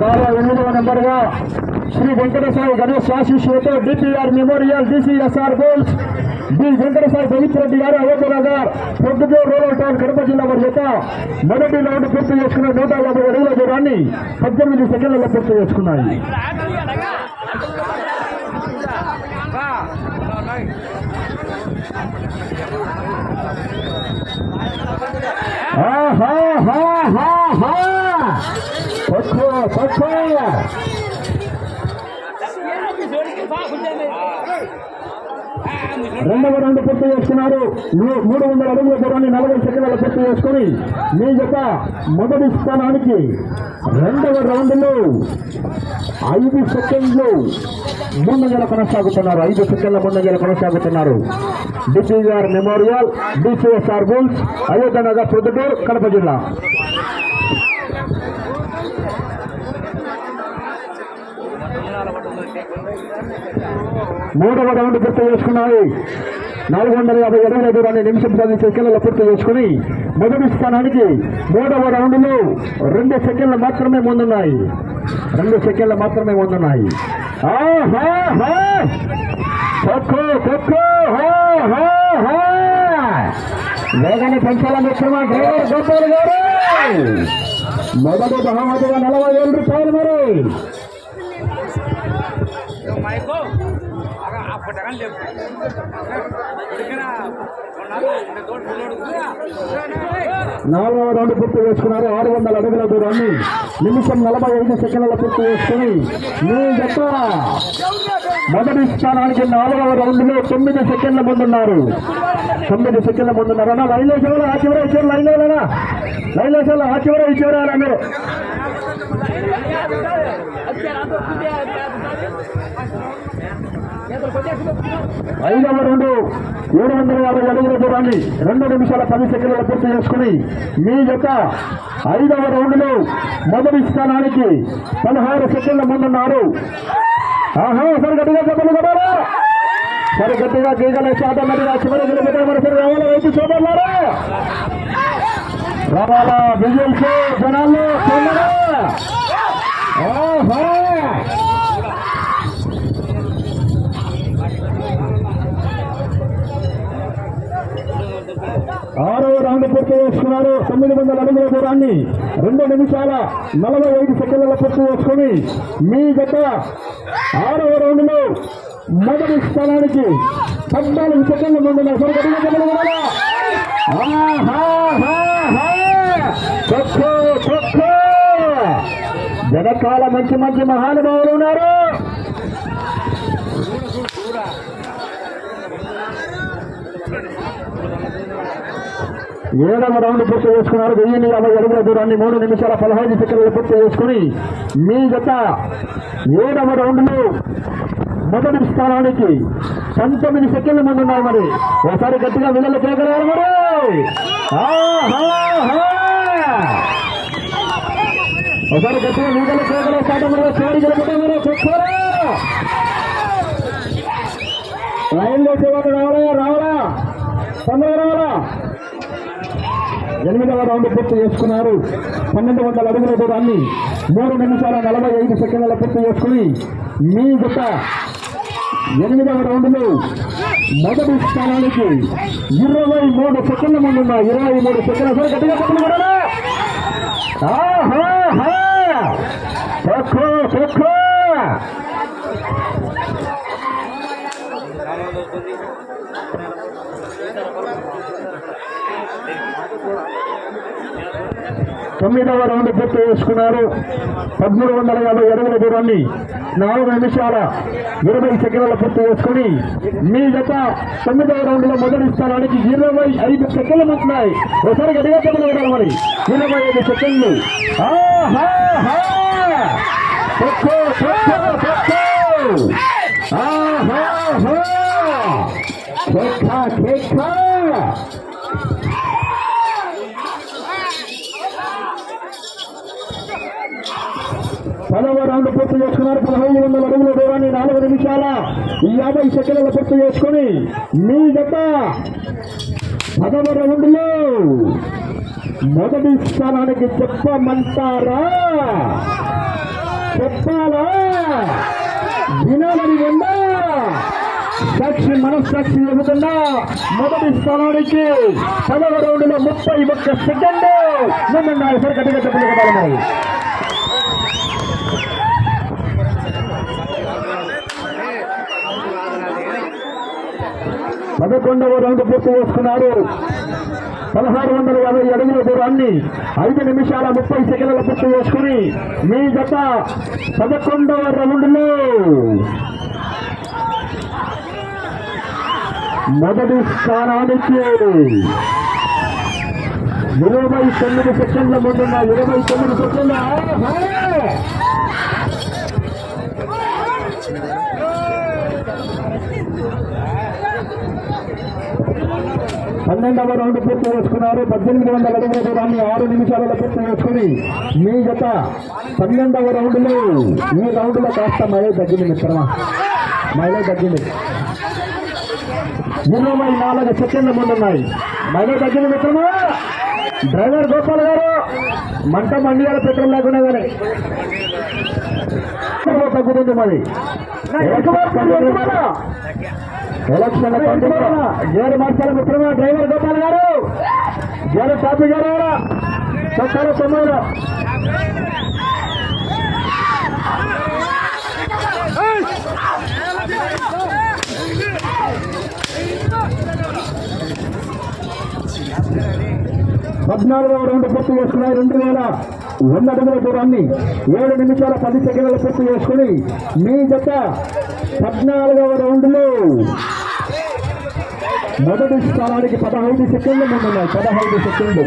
రాబోయే ఎనిమిదవ నెంబర్గా శ్రీ వెంకటేశ్వర గణేష్ ఆశీస్సులతో DPR memorial DCSR goals D Venkateshwara Reddy garu Ayodhya Nagar Proddatur rural town Kadapa జిల్లా వారి చేత మొదటి రౌండ్ పూర్తి చేసుకున్న నూట యాభై అడుగుల దూరాన్ని పద్దెనిమిది సెకండ్లలో పూర్తి చేసుకున్నాయి ఆహా రెండవ రౌండ్ పూర్తి చేస్తున్నారు. మూడు వందల అడుగుల దూరాన్ని నలభై సెకండ్ల పూర్తి చేసుకుని మీ యొక్క మొదటి స్థానానికి రెండవ రౌండ్లో ఐదు సెకండ్లు ముందంజల కొనసాగుతున్నారు. ఐదు సెకండ్ల ముందంజల కొనసాగుతున్నారు. DCR memorial DCSR bulls Ayodhya Nagar Proddatur Kadapa జిల్లా. మూడవ రౌండ్ పూర్తి చేసుకున్నాయి. నాలుగు వందల యాభై అడుగుల దూరాన్ని నిమిషం పది సెకండ్ల పూర్తి చేసుకుని మొదటి స్థానానికి మూడవ రౌండ్లో రెండు సెకండ్లు మాత్రమే ముందున్నాయి. రెండు సెకండ్లు మాత్రమే ముందున్నాయి. ఆహా హా. వేగాన్ని పెంచాలని మిత్రమా డ్రైవర్ గోపాల్ గారు. మొదటి బహుమతిగా నలభై ఏడు రూపాయలు మరి. తోడు నాలుగవ రౌండ్ పూర్తి చేసుకున్నారు. ఆరు వందల అడుగుల దూరాన్ని నిమిషం నలభై ఐదు సెకండ్ల పూర్తి చేసుకుని మీ జత మొదటి స్థానానికి నాలుగవ రౌండ్లో తొమ్మిది సెకండ్ల ముందున్నారు. తొమ్మిది సెకండ్ల ముందున్నారు. అన్న లైన్ వేసేవాళ్ళు ఆ చివర ఇచ్చారు లైన్ వేయాలనా లైన్ వేసేవాళ్ళు ఆ చివర ఇచ్చారు అందరూ ఐదవ రెండు ఏడు వందల యాభై అడుగుల దూరాన్ని రెండు నిమిషాల పది సెకండ్ల పూర్తి చేసుకుని మీ యొక్క ఐదవ రౌండ్లో మొదటి స్థానానికి పదహారు సెకండ్ల ముందున్నారు. ఆహా సరి గట్టిగా చెప్పలు కొడారా సరి గట్టిగా గీగల ఆటోమేటిక్గా చివరి నిలబెట్టే మరి రావాలా వైపు చూడారా రావాలా విజయల్స్ జనాల్లో తొందరగా! ఆరవ రౌండ్ పూర్తి చేసుకున్నారు. తొమ్మిది వందల అడుగుల దూరాన్ని రెండు నిమిషాల నలభై ఐదు సెకండ్ల పూర్తి చేసుకుని మీ గత ఆరవ రౌండ్లో మొదటి స్థానానికి పద్నాలుగు సెకండ్ల ముందు జనకాల మంచి మంచి మహానుభావులు ఉన్నారు. ఏడవ రౌండ్ పూర్తి చేసుకున్నారు. వెయ్యి యాభై అడుగుల దూరాన్ని మూడు నిమిషాల పదహైదు సెకండ్లు పూర్తి చేసుకుని మీ జత ఏడవ రౌండ్లో మొదటి స్థానానికి పంతొమ్మిది సెకండ్ల ముందు ఉన్నారు మరి. ఒకసారి గట్టిగా విడుదల చేయగలరు మరి. ఒకసారి గట్టిగా విడుదల చేయగలరు స్టార్ట్ మరి చివరి గెలుపుతారు చూసుకోరా లైన్లో చివరి రావాలా రావాలా ఎనిమిదవ రౌండ్ పూర్తి చేసుకున్నారు. పన్నెండు వందల అడుగుల దూరాన్ని మూడు నిమిషాల నలభై ఐదు సెకండ్ల పూర్తి చేసుకుని మీ గుట్ట ఎనిమిదవ రౌండ్లో మొదటి స్థానానికి ఇరవై మూడు సెకండ్ల ముందు ఇరవై మూడు సెకండ్ల సరే గట్టిగా చెప్పండి కూడా ఆహాహా! తక్కువ, తక్కువ. తొమ్మిదవ రౌండ్ పూర్తి చేసుకున్నారు. పదమూడు వందల యాభై అడుగుల దూరాన్ని నాలుగు నిమిషాల ఇరవై సెకండ్ల పూర్తి చేసుకుని మీ జత తొమ్మిదవ రౌండ్లో మొదటి స్థానానికి ఇరవై ఐదు సెకండ్లు ఉంటున్నాయి ఒకసారి గడిగా మరి. ఇరవై ఐదు సెకండ్లు. ఆహా పదవ రౌండ్ పూర్తి చేసుకున్నారు. పదహైదు వందల అడుగుల దూరాన్ని నాలుగు నిమిషాల యాభై సెకండ్ల పూర్తి చేసుకుని మీ గత పదవ రౌండ్లో మొదటి స్థానానికి చెప్పమంటారా? చెప్పాలా? వినాలని ఉందా? సాక్షి మనస్సాక్షి చెబుతున్నా మొదటి స్థానానికి పదవ రౌండ్లో ముప్పై ఒక్క సెకండ్ ముందున్నాయి సరి గట్టిగా చెప్పలు పదకొండవ రౌండ్ పూర్తి చేసుకున్నారు. పదహారు వందల యాభై అడుగుల దూరాన్ని ఐదు నిమిషాల ముప్పై సెకండ్ల పూర్తి చేసుకుని మీ గత పదకొండవ రౌండ్లో మొదటి స్థానానికి ఇరవై తొమ్మిది సెకండ్ల ముందున్న ఇరవై తొమ్మిది సెకండ్ల పన్నెండవ రౌండ్ పూర్తి చేసుకున్నారు. పద్దెనిమిది వందల అడుగుల దూరాన్ని ఆరు నిమిషాలలో పూర్తి చేసుకుని మీ జత పన్నెండవ రౌండ్లో ఈ రౌండ్లో కాస్త మైలేజ్ తగ్గింది మిత్రమా? మైలేజ్ తగ్గింది. ఇరవై నాలుగు సెకండ్ల ముందున్నాయి మైలేజ్ తగ్గింది మిత్రమా? డ్రైవర్ గోపాల్ గారు మంట మండియాల పెట్రోల్ లేకుండా కానీ తగ్గుతుంది మరి. ఎలక్షన్ గేరు మార్చాల మిత్రమా డ్రైవర్ గోపాల్ గారు. గేరు టాపి గారు చట్టాల తొమ్మిదిలో పద్నాలుగవ రౌండ్ పూర్తి చేసుకున్నాయి రెండు వేల వంద అడుగుల దూరాన్ని ఏడు నిమిషాల పది సెకండ్లు పూర్తి చేసుకుని మీ జత పద్నాలుగవ రౌండ్లో మొదటి స్థానానికి పదహైదు సెకండ్లు ముందున్నాయి. పదహైదు సెకండ్లు.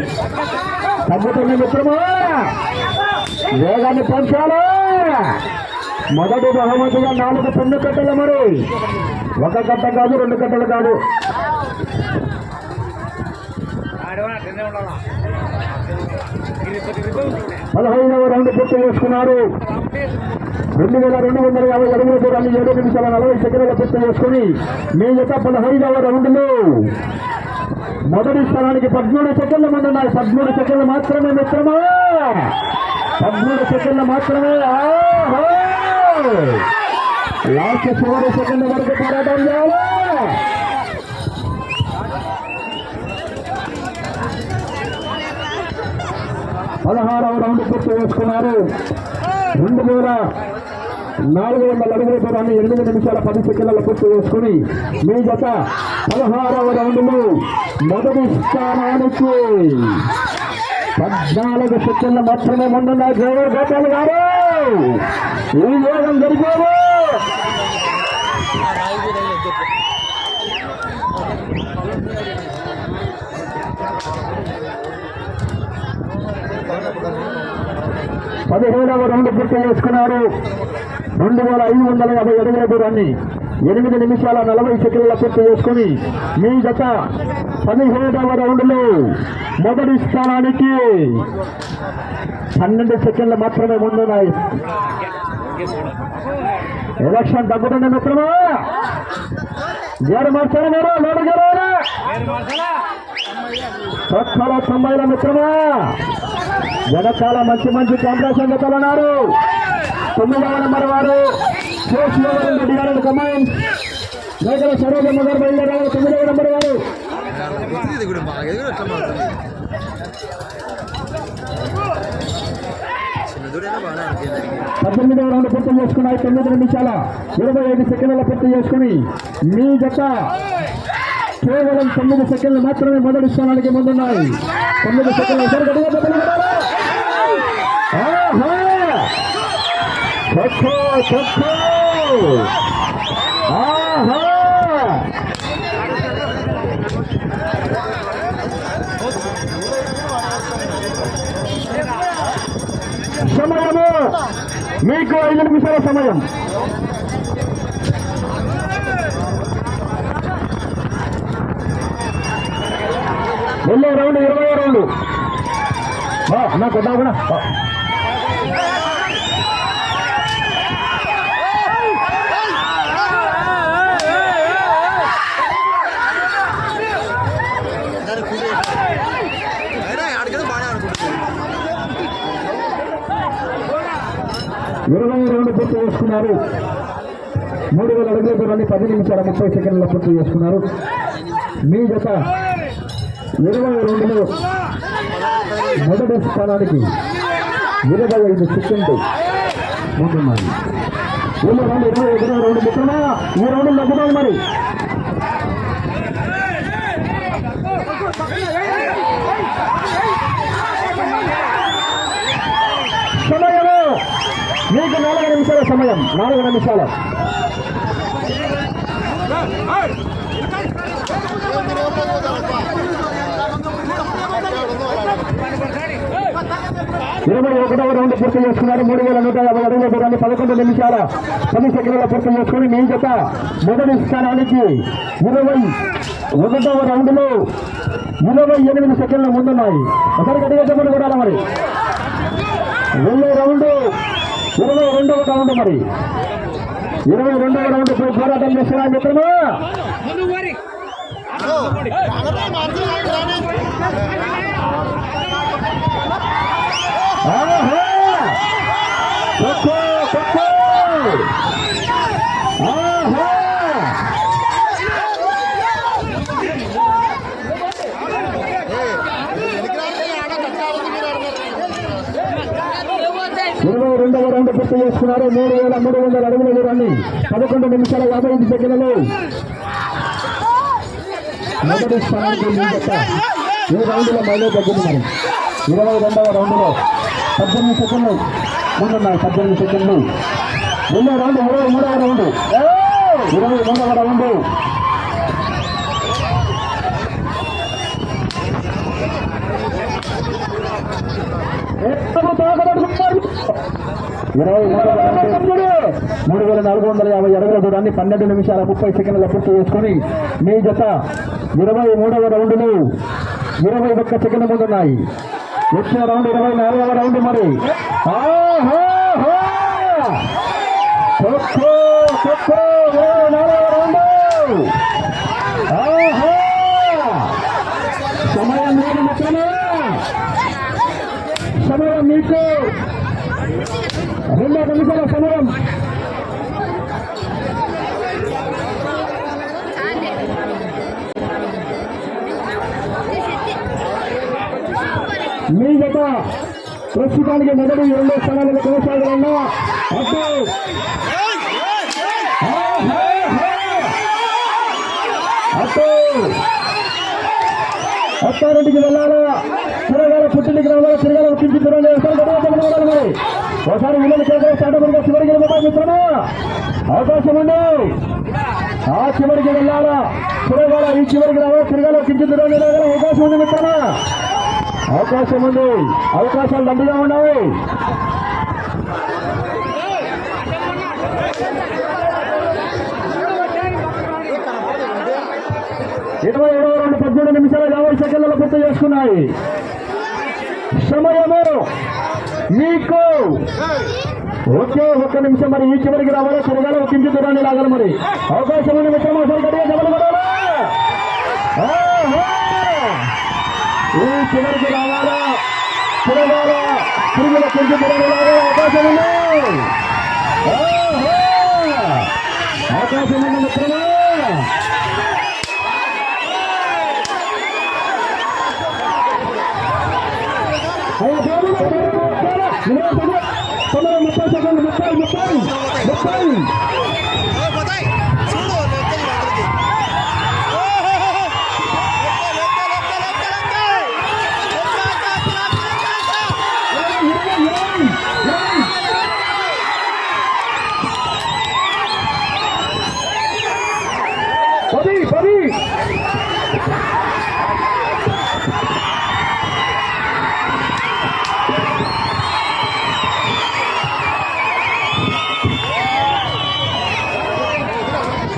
తగ్గుతుంది మిత్రమా? వేగాన్ని పెంచాలా. మొదటి బహుమతిగా నాలుగు పెన్ను కట్టలు మరి. ఒక కట్ట కాదు రెండు కట్టలు కాదు. పదహైదవ రౌండ్ పూర్తి చేసుకున్నారు. రెండు వేల రెండు వందల యాభై అడుగుల దూరాన్ని ఏడు నిమిషాల నలభై సెకండ్ల పూర్తి చేసుకుని మీ యొక్క పదహైదవ రౌండ్లో మొదటి స్థానానికి పద్మూడు సెకండ్ల మంది ఉన్నాయి. పద్మూడు సెకండ్లు మాత్రమే మిత్రమా? పదమూడు సెకండ్లు మాత్రమే. లాస్ట్ చివరి సెకండ్ వరకు పోరాటం చేయాలి? పదహారవ రౌండ్ పూర్తి చేసుకున్నారు రెండు వేల నాలుగు వందల అడుగుల దూరాన్ని ఎనిమిది నిమిషాల పది సెకండ్ల పూర్తి చేసుకుని మీ జత పదహారవ రౌండ్లో మొదటి స్థానానికి పద్నాలుగు సెకండ్లు మాత్రమే ముందున్న డ్రైవర్ గోపాల్ గారు ఈ యోగం జరిగారు Thank you. పదిహేడవ రౌండ్ పూర్తి చేసుకున్నారు. రెండు వేల ఐదు వందల యాభై అడుగుల దూరాన్ని ఎనిమిది నిమిషాల నలభై సెకండ్ల పూర్తి చేసుకుని మీ గత పదిహేడవ రౌండ్లో మొదటి స్థానానికి పన్నెండు సెకండ్లు మాత్రమే ముందున్నాయి. ఎలక్షన్ తగ్గుతుంది మిత్రమా? గేరు మార్చారా మీరు? లోటు తొంభైల మిత్రమా? వెనకాల మంచి మంచి కాంపిటీషన్ జతలున్నారు తొమ్మిదవ నెంబర్ వారు. శేషివరం రెడ్డి గారు కమాండ్ మేకల సరోజమ్మ గారు బయలుదేరారు. తొమ్మిదవ నెంబర్ వారు. పద్దెనిమిదవ రౌండ్ పూర్తి చేసుకున్నాయి. తొమ్మిది నిమిషాల ఇరవై ఐదు సెకండ్ల పూర్తి చేసుకుని మీ జత కేవలం తొమ్మిది సెకండ్లు మాత్రమే మొదటి స్థానానికి ముందున్నాయి. తొమ్మిది సెకండ్లు ఇద్దరు గట్టిగా చెప్పండి కొట్టాలి. ఆహా! చక్కో, చక్కో! ఆహా! సమయము మీకు ఐదు నిమిషాల సమయం వెళ్ళే రౌండ్ ఇరవై రౌండ్ అన్నా కొట్టా కూడా ఇరవై రెండు పూర్తి చేసుకున్నారు. మూడు వేల అడుగుల దూరాన్ని పది నిమిషాల ముప్పై సెకండ్ల పూర్తి చేసుకున్నారు. మీ జత ఇరవై రెండులో మొదటి స్థానానికి ఇరవై ఐదు సెకండ్లు ఉంటున్నాయి ఇరవై ఇరవై రెండు మిత్రమా ఈ రెండు లగ్గుతాయి మరి. మీకు నాలుగు నిమిషాల సమయం నాలుగు నిమిషాలు. ఇరవై ఒకటవ రౌండ్ పూర్తి చేసుకున్నారు. మూడు వేల నూట యాభై అడుగుల దూరాన్ని పదకొండు నిమిషాల పది సెకండ్ల పూర్తి చేసుకుని మీ జత మొదటి స్థానానికి ఇరవై ఒకటవ రౌండ్లో ఇరవై ఎనిమిది సెకండ్ల ముందున్నాయి. ఒకరికి అడిగేటప్పుడు కూడా మరి వెళ్ళే రౌండ్. ఇరవై రెండవ రౌండ్ మరి. ఇరవై రెండవ రౌండ్ పోరాటం చేస్తున్నా మిత్రమా ముందు మరి ఆహా! కొట్టు, కొట్టు! ఆహా! ఇరవై రెండవ రౌండ్ పూర్తి చేసుకున్నారు మూడు వేల మూడు వందల అడుగుల దూరాన్ని పదకొండు నిమిషాల యాభై ఐదు సెకండ్లలో మొదటి స్థానానికి ఈ రౌండ్లో మైలేజ్ తగ్గుతున్నారు. ఇరవై రెండవ రౌండ్లో పద్దెనిమిది సెకండ్లు ముందున్నారు. పద్దెనిమిది సెకండ్లు. రెండో రౌండ్ ఇరవై మూడవ రౌండ్. ఇరవై రెండవ రౌండ్. ఇరవై తాగబడుతున్నారు ఇరవై మూడు వేల నాలుగు వందల యాభై అడుగుల దూరాన్ని పన్నెండు నిమిషాల ముప్పై సెకండ్ల పూర్తి చేసుకుని మీ జత ఇరవై మూడవ రౌండ్లు ఇరవై ఒక్క సెకండ్ ముందున్నాయి వచ్చిన రౌండ్ ఇరవై నాలుగవ రౌండ్ మరి. ఆహో! కొట్టు, కొట్టు, ఇరవై నాలుగవ రౌండ్ ఆహా! సమయం లేదు మిత్రమా సమయం మీకు రెండో నిమిషాల సమయం మీ జత ప్రస్తుతానికి మొదటి రెండో స్థానాలకు కొనసాగడంలో అటు. అటు. అత్తారింటికి వెళ్ళాలా? తిరగాల పుట్టింటికి రావాలా? తిరగాల పుట్టించి తిరగాలి. ఒకసారి గట్టిగా చెప్పగలగాలి మరి చేసే స్టార్ట్ చివరికి వెళ్ళిపోతాం మిత్రమా? అవకాశం ఉంది. ఆ చివరికి వెళ్ళాలా? తిరగాల ఈ చివరికి రావాలా? తిరగాల కించి తిరగాలి. అవకాశం ఉంది మిత్రమా? అవకాశం ఉంది. అవకాశాలు దండిగా ఉన్నాయి. ఇరవై ఇరవై రెండు పద్దెనిమిది నిమిషాల యాభై సెకండ్ల పూర్తి చేసుకున్నాయి. సమయము మీకు ఒకే ఒక్క నిమిషం మరి ఈ చివరికి రావాలా. తిరగాలి ఒక ఇంటి దూరాన్ని లాగాలి మరి. అవకాశం ఉంది. మిత్రం ఒకసారి గట్టిగా చెప్పలు కొట్టాలా? ఈ చివరికి రావాలా? తిరగాలా తిరుగుల కొంచెం దూరాన్ని అవకాశం ఉంది. అవకాశం ఉంది మిత్రమా? ముప్పై సెకండ్ ముప్పై ముప్పై ముప్పై.